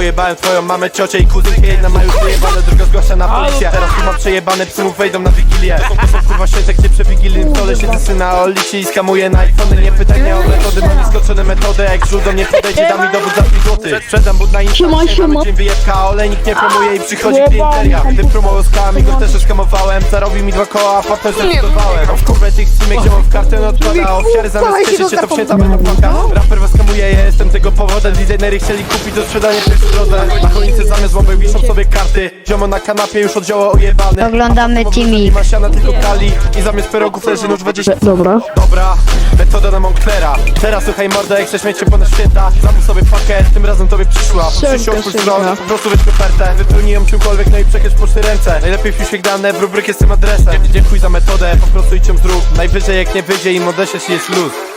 pojebałem twoją mamę, ciocię i kuzynkę Jedna ma już wyjebane, druga zgłasza na policję Teraz tu ma przejebane, psy mu wejdą na wigilię. To są kurwa święte, gdzie przy wigilnym stole Siedzę syna o licie i skamuje na iPhony. Nie pytaj mnie o metody, mam nieskoczone metody Jak żul do mnie podejdzie, da mi dowód za 5 złotych. Sprzedam bud na Insta, Siema, mamy siema. dzień wyjebka a Olejnik nie promuje i przychodzi klienteria Tym promo z kołami go też skamowałem Zarobił mi dwa koła, a potem zdecydowałem. W kurwę tych streamek, gdzie mam w kartę odpada a Ofiary zamiast cieszyć się, to do wświęta będą płaka Raper tego powodem Designery chcieli kupić do sprzedania pierwszy drodze Na choince zamiast łapek wiszą sobie karty. Ziomo na kanapie już oddziała ojebany. Oglądamy. Nie ma siana, tylko kali I zamiast pierogów leży nóż 20 Dobra. Dobra, metoda na Monclera Teraz słuchaj mordę, jak chcesz mieć się ponad święta Zamów sobie pakę, tym razem tobie przyszła. Szybko. stron, po prostu weź kopertę. Wypełnij ją czymkolwiek, no i przekież poczty ręce. Najlepiej wpisz dane w rubrykę z tym adresem. Dziękuję za metodę, po prostu idź ją zrób. Najwyżej jak nie wyjdzie im odeślesz jest luz